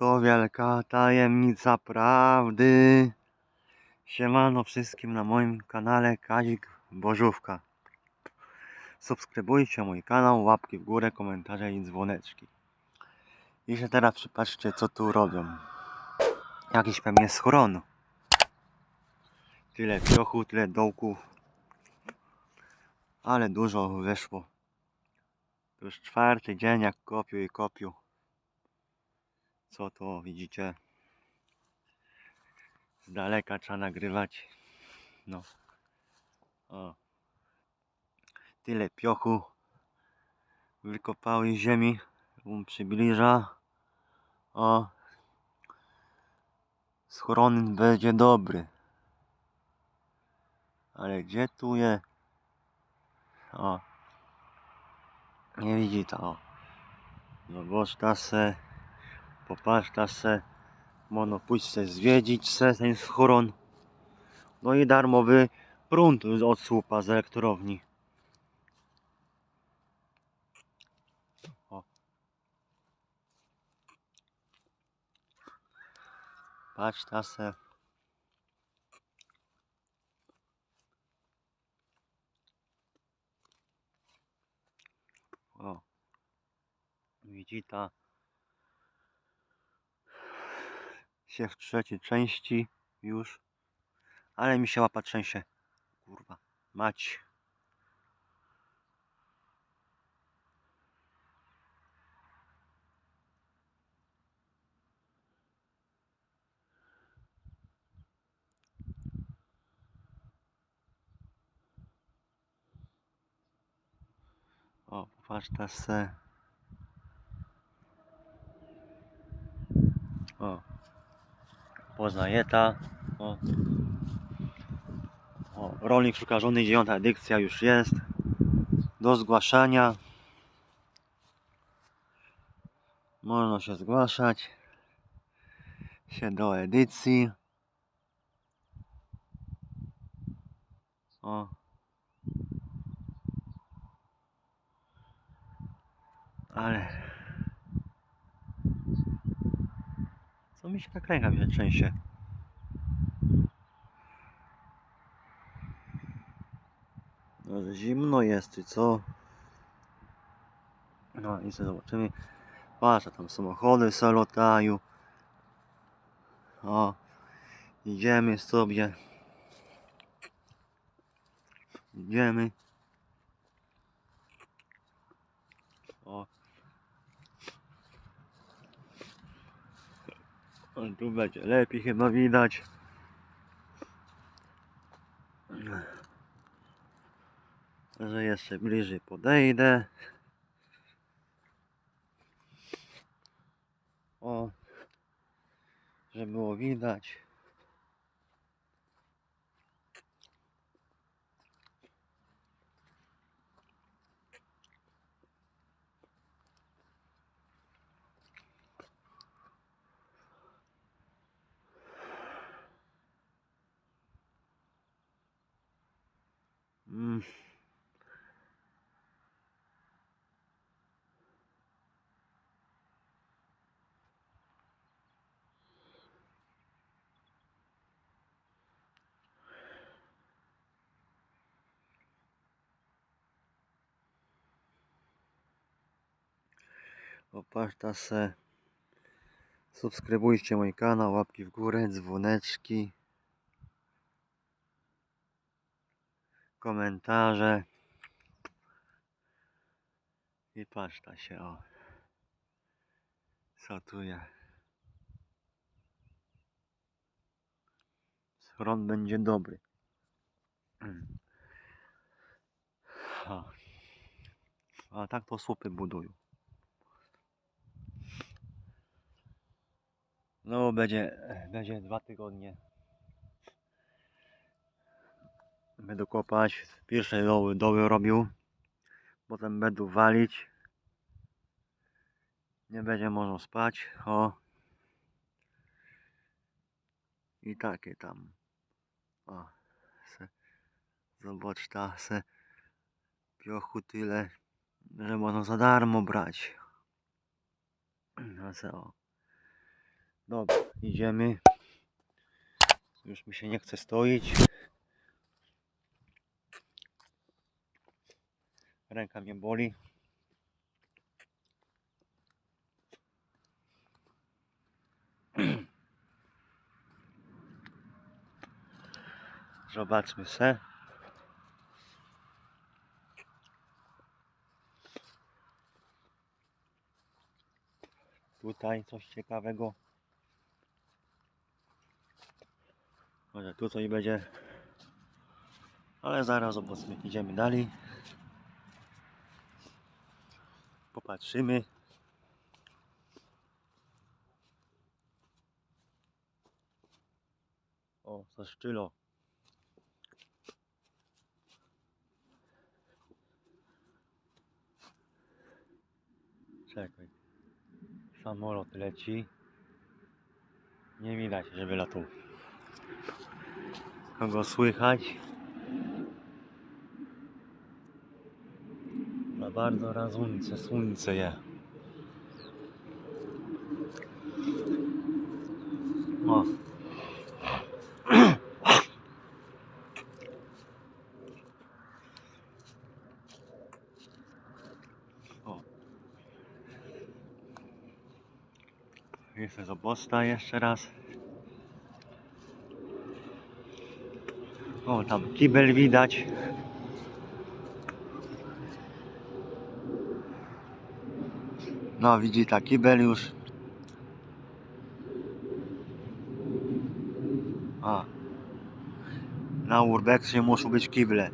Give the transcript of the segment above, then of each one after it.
Oto wielka tajemnica prawdy. Siemano wszystkim na moim kanale Kazik Bożówka. Subskrybujcie mój kanał, łapki w górę, komentarze i dzwoneczki. I się teraz przypatrzcie co tu robią. Jakiś pewnie schron. Tyle piochu, tyle dołków. Ale dużo weszło. To już czwarty dzień jak kopiu i kopiu co to widzicie? Z daleka trzeba nagrywać. No. O. Tyle piochu wykopały ziemi um przybliża. O. Schron będzie dobry. Ale gdzie tu je? O. Nie widzi to. O no bo se popatrz ta se mono pójść se zwiedzić se ten schron. No i darmowy prąd od słupa z elektrowni. O. patrz ta se. O. Widzi ta się w trzeciej części już. Ale mi się łapa trzęsie. Kurwa. Mać. O, patrz ta se. O. Poznaje ta. O. o. Rolnik szuka żony, dziewiąta edycja już jest. Do zgłaszania. Można się zgłaszać. Się do edycji. O. Ale Co mi się tak ręka się trzęsie? No, zimno jest, czy co? No i co zobaczymy. Patrz, tam samochody se latają. O, idziemy sobie. Idziemy. O. O, tu będzie lepiej chyba widać. Że jeszcze bliżej podejdę. O, żeby było widać. Mm. Opaszta se. Subskrybujcie mój kanał, łapki w górę, dzwoneczki. Komentarze. I patrz ta się o. Satuje. Schron będzie dobry. O. A tak to słupy budują. No będzie, będzie dwa tygodnie. Będę kopać. Pierwsze doły, doły robił. Potem będę walić. Nie będzie można spać. O. I takie tam. O. Se. Zobacz ta se. Piochu tyle, że można za darmo brać. No se o. Dobra, idziemy. Już mi się nie chce stoić. Ręka mnie boli. Zobaczmy se. Tutaj coś ciekawego. Może tu coś będzie. Ale zaraz zobaczmy. Idziemy dalej. Popatrzymy. O, zaszczylo. Czekaj. Samolot leci. Nie widać, żeby latał. Kogo słychać? Bardzo razunce słońce je. O. O. Jest z obosta jeszcze raz. O, tam kibel widać. No, widzi ta kibel już. A. Na urbexie muszą być kible.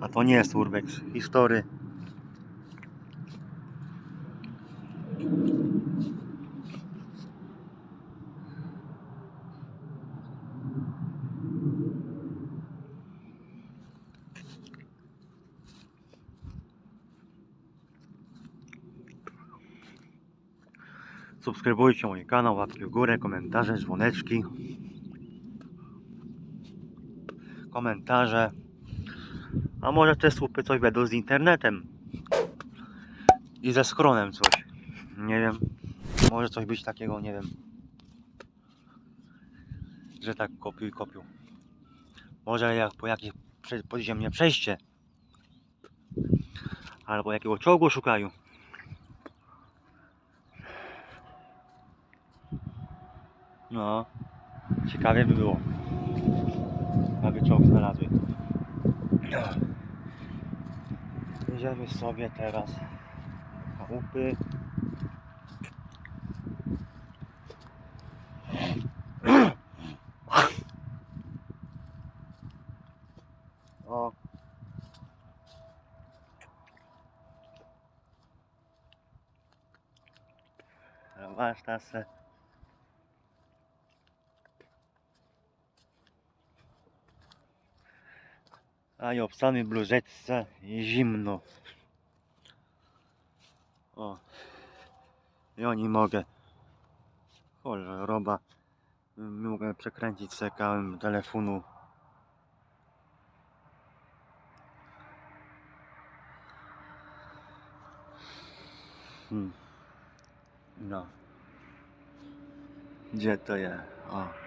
A to nie jest urbex. History. Subskrybujcie mój kanał, łapki w górę, komentarze, dzwoneczki. Komentarze. A może te słupy coś będą z internetem. I ze schronem coś. Nie wiem. Może coś być takiego, nie wiem. Że tak kopiuj, kopiuj. Może jak po jakieś podziemne przejście. Albo jakiego czołgu szukają. No, ciekawie by było, aby czołg znalazły. Jedziemy sobie teraz chałupy. O. Ta se. A i obstany bluzeczce i zimno. O. I oni mogę. Cholera, roba. Mogę przekręcić se kałem telefonu. Hmm. No. Gdzie to jest? O.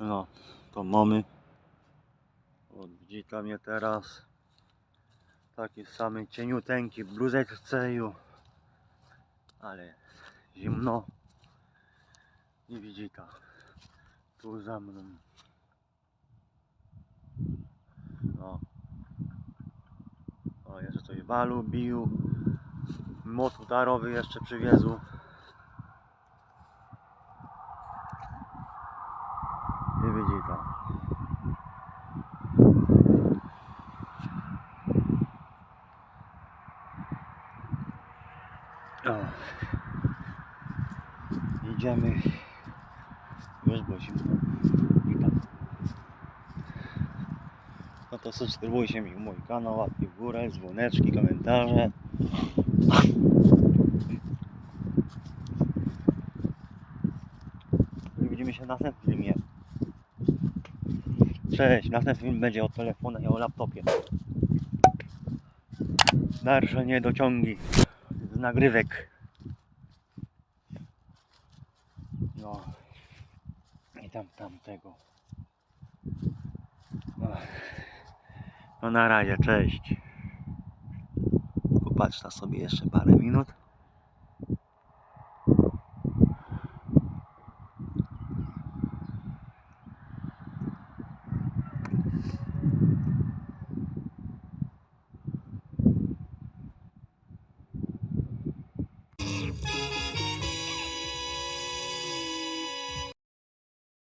No, to mamy. Odwdzika mnie teraz. Taki samy cieniuteńki bluzeczce ju. Ale zimno. I widzi to. Tu za mną. No. O, jeszcze coś walu, bił. Mot utarowy jeszcze przywiezł. Nie widzi to. O. Idziemy zimno. Witam. No to subskrybujcie mi mój kanał, łapki w górę, dzwoneczki, komentarze. I widzimy się w następnym filmie. Cześć, następny film będzie o telefonach i o laptopie. Dalsze niedociągi z nagrywek. No. I tam tamtego. Ach. No na razie, cześć. Popatrz na sobie jeszcze parę minut.